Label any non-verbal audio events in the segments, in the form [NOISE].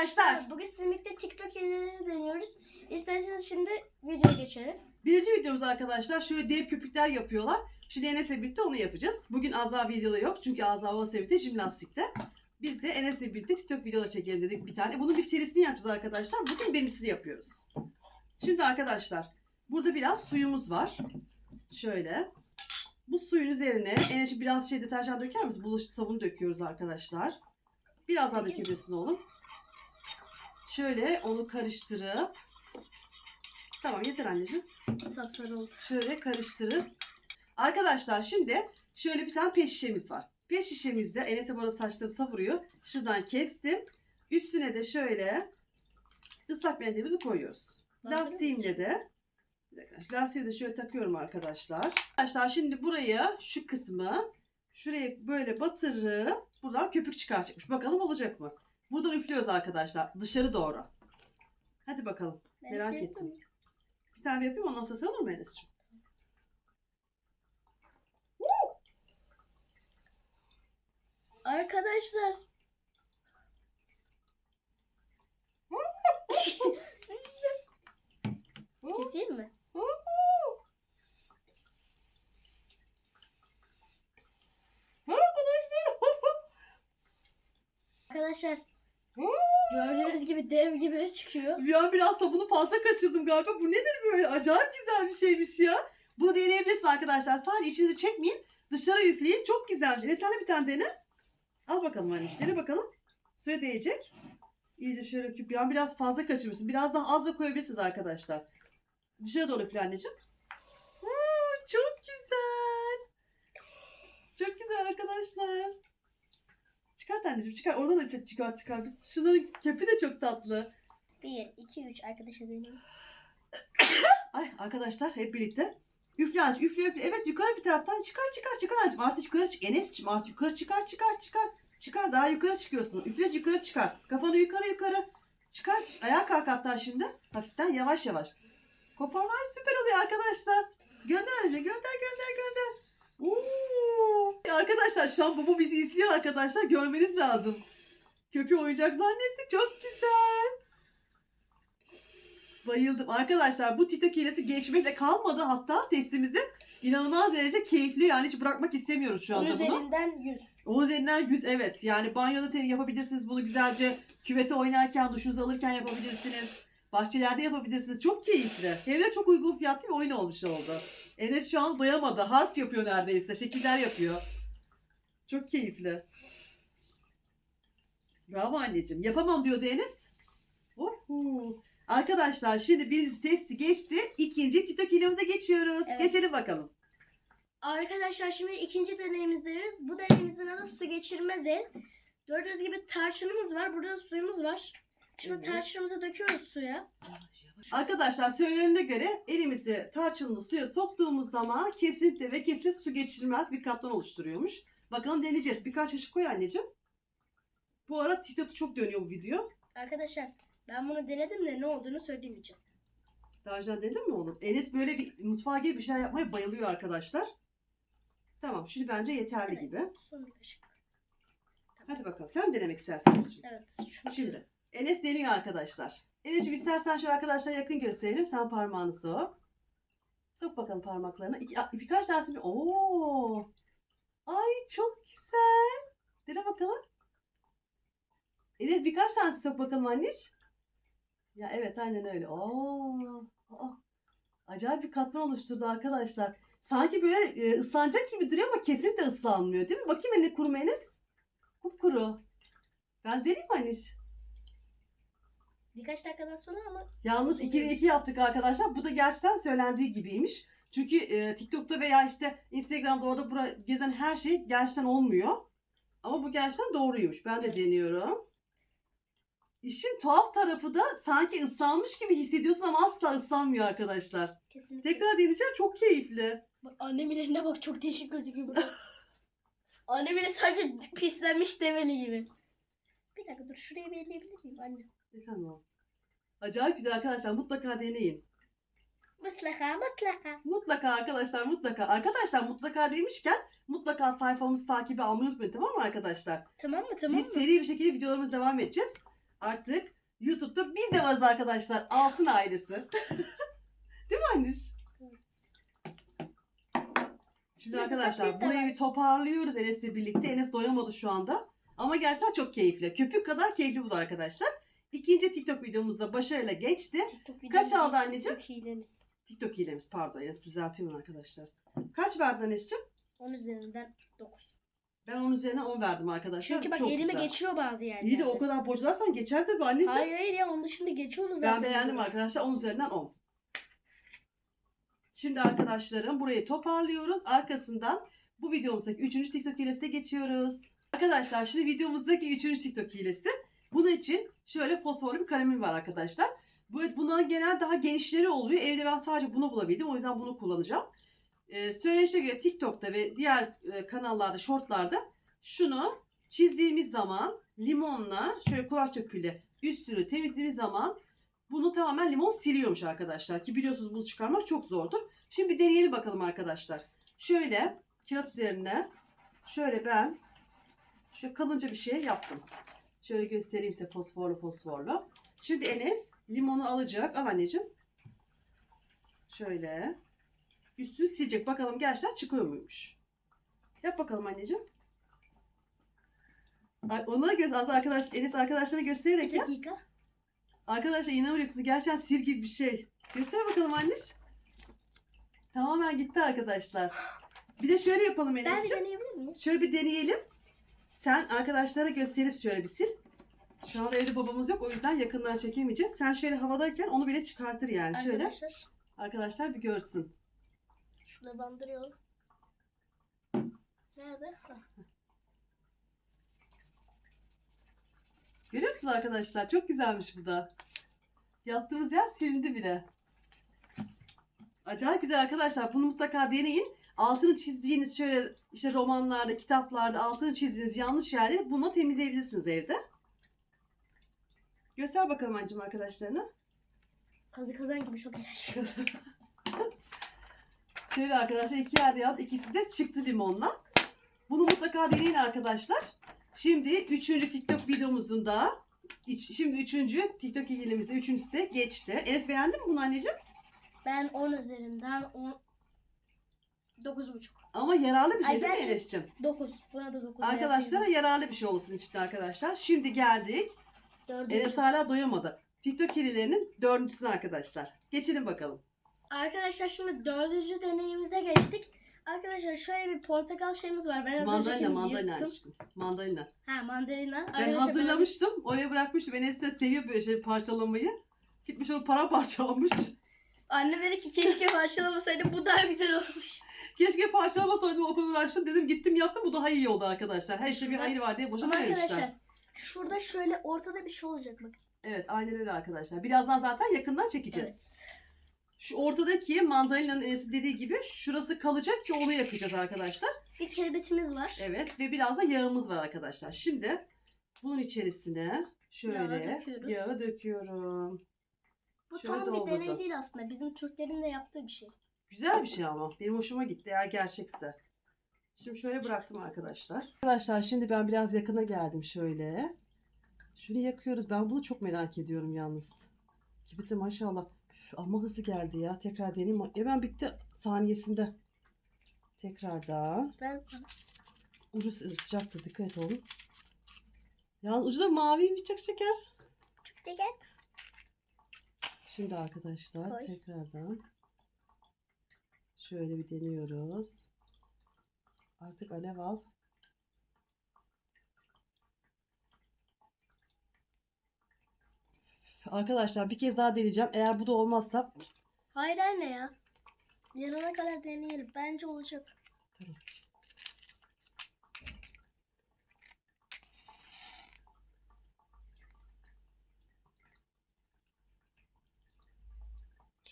arkadaşlar. Bugün sizinle birlikte TikTok hilelerini deniyoruz. İsterseniz şimdi videoya geçelim. Birinci videomuz arkadaşlar şöyle dev köpükler yapıyorlar. Şimdi Enes'le birlikte onu yapacağız. Bugün Azra videoda yok çünkü Azra Oğuz'la birlikte jimnastikte. Biz de Enes'le birlikte TikTok videoları çekelim dedik bir tane. Bunun bir serisini yapacağız arkadaşlar. Bugün birincisini yapıyoruz. Şimdi arkadaşlar burada biraz suyumuz var. Şöyle. Bu suyun üzerine Enes'e biraz şey deterjan döker misin? Bulaşık sabunu döküyoruz arkadaşlar. Biraz daha dökebilirsin oğlum. Şöyle onu karıştırıp Tamam yeter anneciğim. Sapsarı oldu. Şöyle karıştırıp. Arkadaşlar şimdi şöyle bir tane pet şişemiz var. Pet şişemizde Enes'e bana saçları savuruyor. Şuradan kestim. Üstüne de şöyle ıslak mendilimizi koyuyoruz. Lastiğimle de lastiği de şöyle takıyorum arkadaşlar. Arkadaşlar şimdi buraya şu kısmı şuraya böyle batırıp buradan köpük çıkaracakmış. Bakalım olacak mı? Buradan üflüyoruz arkadaşlar. Dışarı doğru. Hadi bakalım. Merak ettim. Bir tane yapayım ondan sonra sen olur mu Enes'ciğim? Arkadaşlar. Keseyim mi? Arkadaşlar. Gördüğünüz gibi dev gibi çıkıyor. An biraz sabunu fazla kaçırdım galiba. Bu nedir böyle? Acayip güzel bir şeymiş ya. Bunu deneyebilirsiniz arkadaşlar. Sadece içinizi çekmeyin. Dışarı üfleyin. Çok güzelmiş. Enes sen de bir tane dene. Al bakalım anne. Dene bakalım. Suya değecek. İyice şöyle küp. An biraz fazla kaçırmışsın. Biraz daha az da koyabilirsiniz arkadaşlar. Dışarı doğru üfle anneciğim. Aa, çok güzel. Çok güzel arkadaşlar. Çıkart anneciğim çıkar. Oradan da üfle çıkart çıkar. Biz şunların köpü de çok tatlı. 1, 2, 3 arkadaşa dönüyorum. Ay arkadaşlar hep birlikte. Üfle aç, üfle üfle. Evet yukarı bir taraftan çıkar çıkar çıkar anneciğim. Artık yukarı çık. Enes'ciğim artık yukarı çıkar çıkar çıkar. Çıkar daha yukarı çıkıyorsun. Üfle yukarı çıkar. Kafanı yukarı yukarı. Çıkar. Ayağa kalk hatta şimdi. Hafiften yavaş yavaş. Koparlar süper oluyor arkadaşlar. Gönder anneciğim gönder gönder gönder. Oo. Arkadaşlar şu an baba bizi izliyor arkadaşlar. Görmeniz lazım. Köpüğü oyuncak zannetti. Çok güzel. Bayıldım. Arkadaşlar bu TikTok hilesi geçmekle kalmadı hatta testimizi. inanılmaz derece keyifli yani hiç bırakmak istemiyoruz şu anda bunu. üzerinden 100. O üzerinden güz evet. Yani banyoda yapabilirsiniz bunu güzelce. Küvete oynarken, duşunuzu alırken yapabilirsiniz. Bahçelerde yapabilirsiniz. Çok keyifli. Hem de çok uygun fiyatlı bir oyun olmuş oldu. Enes şu an doyamadı. Harp yapıyor neredeyse. Şekiller yapıyor. Çok keyifli. Bravo anneciğim. Yapamam diyordu Enes. Uhu. Arkadaşlar şimdi birinci testi geçti. İkinci TikTok hilemize geçiyoruz. Evet. Geçelim bakalım. Arkadaşlar şimdi ikinci deneyimiz deniyoruz. Bu deneyimizin adı su geçirmez el. Gördüğünüz gibi tarçınımız var. Burada da suyumuz var. Şimdi Evet. tarçınımızı döküyoruz suya. Arkadaşlar söylenene göre elimizi tarçınlı suya soktuğumuz zaman kesinlikle ve kesinlikle su geçirmez bir katman oluşturuyormuş. Bakalım deneyeceğiz. Birkaç kaşık koy anneciğim. Bu ara TikTok'ta çok dönüyor bu video. Arkadaşlar ben bunu denedim de ne olduğunu söyleyemeyeceğim. Daha önce denedin mi oğlum? Enes böyle bir mutfağa girip bir şeyler yapmaya bayılıyor arkadaşlar. Tamam şimdi bence yeterli Evet. gibi. Son bir kaşık. Hadi bakalım sen denemek istersen. Evet. Şunu Şimdi Enes deniyor arkadaşlar. Enes'ciğim istersen şöyle arkadaşlar yakın gösterelim. Sen parmağını sok. Sok bakalım parmaklarını. İki, birkaç tanesini. Oo. Ay çok güzel. Dene bakalım. Enes birkaç tanesi sok bakalım anneş. Ya evet aynen öyle. Oo. Acayip bir katman oluşturdu arkadaşlar. Sanki böyle e, ıslanacak gibi duruyor ama kesinlikle ıslanmıyor değil mi? Bakayım eline kuru mu Enes? Kupkuru. Ben mi anneş? Birkaç dakikadan sonra ama Yalnız 2'de 2 yaptık arkadaşlar. Bu da gerçekten söylendiği gibiymiş. Çünkü e, TikTok'ta veya işte Instagram'da orada bura gezen her şey gerçekten olmuyor. Ama bu gerçekten doğruymuş. Ben de Evet. deniyorum. İşin tuhaf tarafı da sanki ıslanmış gibi hissediyorsun ama asla ıslanmıyor arkadaşlar. kesinlikle. Tekrar deneyeceğim. Çok keyifli. Bak annemin eline bak çok değişik gözüküyor burada. annemin sanki pislenmiş demeli gibi. Bir dakika dur şurayı bir elleyebilir miyim anne? Efendim. Acayip güzel arkadaşlar. Mutlaka deneyin. Mutlaka mutlaka. Mutlaka arkadaşlar mutlaka. Arkadaşlar mutlaka demişken mutlaka sayfamızı takibi almayı unutmayın tamam mı arkadaşlar? Tamam mı tamam Biz mı? seri bir şekilde videolarımız devam edeceğiz. Artık YouTube'da biz de varız arkadaşlar. Altın ailesi. [LAUGHS] Değil mi anniş? Şimdi YouTube'da arkadaşlar biz de burayı varız. bir toparlıyoruz Enes'le birlikte. Enes doyamadı şu anda. Ama gerçekten çok keyifli. Köpük kadar keyifli bu da arkadaşlar. İkinci TikTok videomuzda başarıyla geçti. TikTok Kaç aldı anneciğim? TikTok hilemiz. TikTok hilemiz pardon Enes düzeltiyorum arkadaşlar. Kaç verdin Enes'ciğim? 10 üzerinden 9. Ben onun üzerine 10 verdim arkadaşlar. Çünkü bak çok elime güzel. geçiyor bazı yerlerde. İyi de o kadar bocalarsan geçer tabii anneciğim. Hayır hayır ya onun dışında geçiyordu zaten. Ben beğendim arkadaşlar. 10 üzerinden 10. Şimdi arkadaşlarım burayı toparlıyoruz. Arkasından bu videomuzdaki 3. TikTok hilesine geçiyoruz. Arkadaşlar şimdi videomuzdaki 3. TikTok hilesi. Bunun için şöyle fosforlu bir kalemim var arkadaşlar. Bu bunların genel daha genişleri oluyor. Evde ben sadece bunu bulabildim. O yüzden bunu kullanacağım. Ee, söylenişe göre TikTok'ta ve diğer e, kanallarda, shortlarda şunu çizdiğimiz zaman limonla şöyle kulak çöpüyle üstünü temizlediğimiz zaman bunu tamamen limon siliyormuş arkadaşlar. Ki biliyorsunuz bunu çıkarmak çok zordur. Şimdi deneyelim bakalım arkadaşlar. Şöyle kağıt üzerine şöyle ben şu kalınca bir şey yaptım. Şöyle göstereyim size fosforlu fosforlu. Şimdi Enes limonu alacak. Al anneciğim. Şöyle. Üstünü silecek. Bakalım gerçekten çıkıyor muymuş. Yap bakalım anneciğim. Ay, ona göz az arkadaş Enes arkadaşlarına göstererek ya. dakika. Arkadaşlar inanamayacaksınız. Gerçekten sir gibi bir şey. Göster bakalım anneş. Tamamen gitti arkadaşlar. Bir de şöyle yapalım Ben bir Enes'ciğim. deneyebilir miyim? Şöyle bir deneyelim. Sen arkadaşlara gösterip şöyle bir sil. Şu anda evde babamız yok. O yüzden yakından çekemeyeceğiz. Sen şöyle havadayken onu bile çıkartır yani. Şöyle Arkadaşlar arkadaşlar bir görsün. şurada bandırıyorum. Nerede? Ha. Görüyor musunuz arkadaşlar? Çok güzelmiş bu da. Yaptığımız yer silindi bile. Acayip güzel arkadaşlar. Bunu mutlaka deneyin. Altını çizdiğiniz şöyle işte romanlarda, kitaplarda altını çizdiğiniz yanlış yerleri bununla temizleyebilirsiniz evde. Göster bakalım anneciğim arkadaşlarına. Kazı kazan gibi çok iğrenç. [LAUGHS] Şöyle arkadaşlar iki yerde yaptım. İkisi de çıktı limonla. Bunu mutlaka deneyin arkadaşlar. Şimdi üçüncü TikTok videomuzun da şimdi üçüncü TikTok hilemizde üçüncüsü de geçti. Enes beğendin mi bunu anneciğim? Ben 10 üzerinden 10 9,5. Ama yararlı bir şey Ay, değil mi gerçi- Enes'ciğim? 9. Buna da 9. Arkadaşlara yararlı bir şey olsun işte arkadaşlar. Şimdi geldik. Dördüncü. Enes hala doyamadı. TikTok hilelerinin dördüncüsüne arkadaşlar. Geçelim bakalım. Arkadaşlar şimdi dördüncü deneyimize geçtik. Arkadaşlar şöyle bir portakal şeyimiz var. Ben az Mandalina, mandalina yırttım. aşkım. Mandalina. Ha mandalina. Ben Arkadaşlar hazırlamıştım. Oraya bırakmıştım. Enes de seviyor böyle şey parçalamayı. Gitmiş onu paramparça olmuş. Annem dedi ki keşke parçalamasaydı bu daha güzel olmuş. Keşke parçalamasaydım o kadar uğraştım dedim. Gittim yaptım. Bu daha iyi oldu arkadaşlar. Her işte bir hayır var diye boşuna Ama dememişler. arkadaşlar şurada şöyle ortada bir şey olacak bakın. Evet aynen öyle arkadaşlar. Birazdan zaten yakından çekeceğiz. Evet. Şu ortadaki mandalina'nın Enes'in dediği gibi şurası kalacak ki onu yakacağız arkadaşlar. Bir kelebetimiz var. Evet ve biraz da yağımız var arkadaşlar. Şimdi bunun içerisine şöyle Yağı döküyoruz. yağı döküyorum. Bu Şöyle tam bir doldurdum. deney değil aslında. Bizim Türklerin de yaptığı bir şey. Güzel bir şey ama. Benim hoşuma gitti eğer gerçekse. Şimdi şöyle bıraktım arkadaşlar. Arkadaşlar şimdi ben biraz yakına geldim şöyle. Şunu yakıyoruz. Ben bunu çok merak ediyorum yalnız. Kibrit de maşallah. Üf, ama hızlı geldi ya. Tekrar deneyeyim. Hemen bitti saniyesinde. Tekrardan. Ben Ucu sı- sıcaktır dikkat et oğlum. Yalnız ucu da maviymiş çok şeker. çok gel. Şimdi arkadaşlar Koy. tekrardan şöyle bir deniyoruz. Artık alev al. Arkadaşlar bir kez daha deneyeceğim. Eğer bu da olmazsa Hayır anne ya. Yanına kadar deneyelim. Bence olacak. Tamam.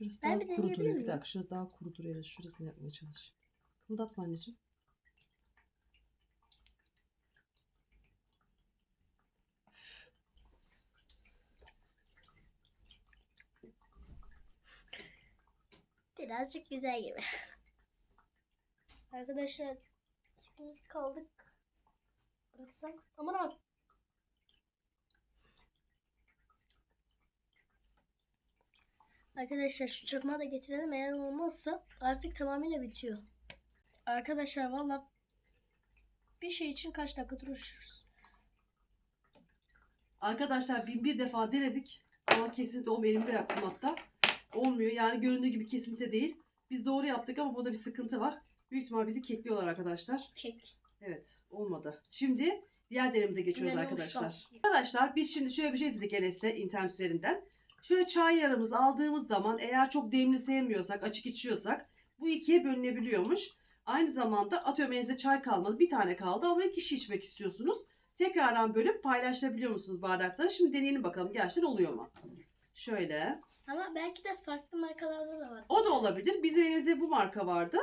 Şurası Ben daha bir kuru duruyor. Bir dakika şurası daha kuru duruyor. Şurasını yapmaya çalış. Kımıldatma anneciğim. Birazcık güzel gibi. Arkadaşlar ikimiz kaldık. Bıraksam. Aman aman. Arkadaşlar şu çakmağı da getirelim. Eğer olmazsa artık tamamıyla bitiyor. Arkadaşlar valla bir şey için kaç dakika uğraşıyoruz. Arkadaşlar bin bir defa denedik ama kesinlikle olmuyor. Elimde yaptım hatta. Olmuyor yani göründüğü gibi kesinlikle değil. Biz doğru yaptık ama burada bir sıkıntı var. Büyük ihtimal bizi kekliyorlar arkadaşlar. Kek. Evet olmadı. Şimdi diğer denememize geçiyoruz Yine arkadaşlar. Arkadaşlar biz şimdi şöyle bir şey izledik Enes'te internet üzerinden. Şöyle çay yaramızı aldığımız zaman eğer çok demli sevmiyorsak, açık içiyorsak bu ikiye bölünebiliyormuş. Aynı zamanda atıyorum elinizde çay kalmadı. Bir tane kaldı ama iki kişi içmek istiyorsunuz. Tekrardan bölüp paylaşabiliyor musunuz bardakları? Şimdi deneyelim bakalım gerçekten oluyor mu? Şöyle. Ama belki de farklı markalarda da var. O da olabilir. Bizim elimizde bu marka vardı.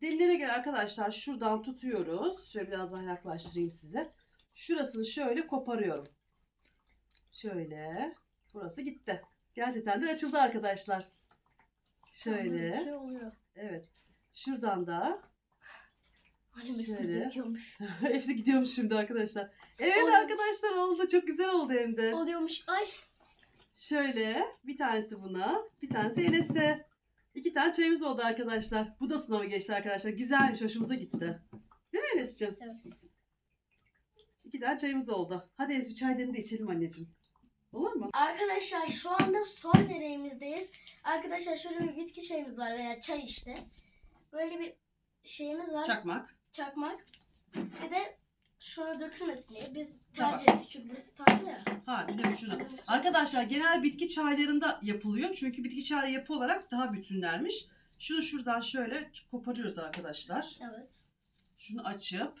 Delilere göre arkadaşlar şuradan tutuyoruz. Şöyle biraz daha yaklaştırayım size. Şurasını şöyle koparıyorum. Şöyle. Burası gitti. Gerçekten de açıldı arkadaşlar. Şöyle. şey oluyor. Evet. Şuradan da. Şöyle. [LAUGHS] Hepsi gidiyormuş şimdi arkadaşlar. Evet Oluyormuş. arkadaşlar oldu. Çok güzel oldu hem de. Oluyormuş. Ay. Şöyle bir tanesi buna, bir tanesi Enes'e. İki tane çayımız oldu arkadaşlar. Bu da sınavı geçti arkadaşlar. Güzelmiş, hoşumuza gitti. Değil mi Enes'ciğim? Evet. İki tane çayımız oldu. Hadi Enes bir çaylarını da içelim anneciğim. Olur mu? Arkadaşlar şu anda son deneyimizdeyiz. Arkadaşlar şöyle bir bitki çayımız var veya çay işte. Böyle bir şeyimiz var. Çakmak. Çakmak. Bir de şunu dökülmesin diye biz tercih ettik çünkü biz tatlı ya. Ha bir de şunu. Arkadaşlar genel bitki çaylarında yapılıyor. Çünkü bitki çayı yapı olarak daha bütünlermiş. Şunu şuradan şöyle koparıyoruz arkadaşlar. Evet. Şunu açıp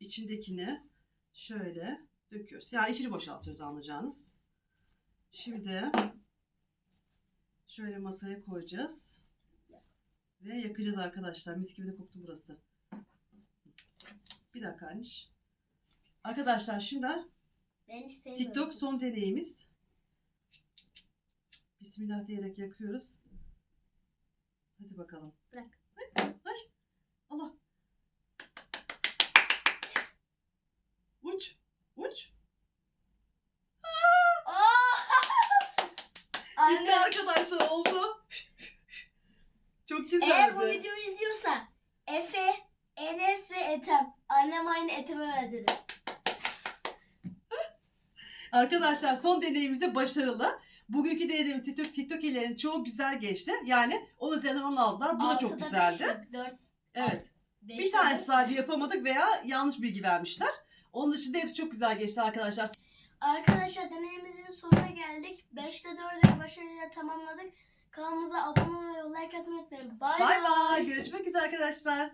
içindekini şöyle döküyoruz. Yani içini boşaltıyoruz anlayacağınız. Şimdi şöyle masaya koyacağız. Ve yakacağız arkadaşlar. Mis gibi de koktu burası. Bir dakika Aniş. Arkadaşlar şimdi Ben hiç. TikTok son deneyimiz. Bismillah diyerek yakıyoruz. Hadi bakalım. Bırak. Ay, ay. Allah. Uç. Uç. Aa! Gitti Anne, arkadaşlar oldu. Çok güzeldi. eğer bu videoyu izliyorsa Efe, Enes ve Ethem. Annem aynı Ethem'e benzedi. Arkadaşlar son deneyimizde başarılı. Bugünkü denediğimiz TikTok, TikTok'lerin çoğu güzel geçti. Yani o üzerinden onu aldılar. Bu da çok Altıda güzeldi. beş yok, dört, Evet. beş Bir tanesi sadece yapamadık veya yanlış bilgi vermişler. Onun dışında hepsi çok güzel geçti arkadaşlar. Arkadaşlar deneyimizin sonuna geldik. 5'te 4'ü başarıyla tamamladık. Kanalımıza abone olmayı, like atmayı unutmayın. Bay Bay bay. Görüşmek üzere arkadaşlar.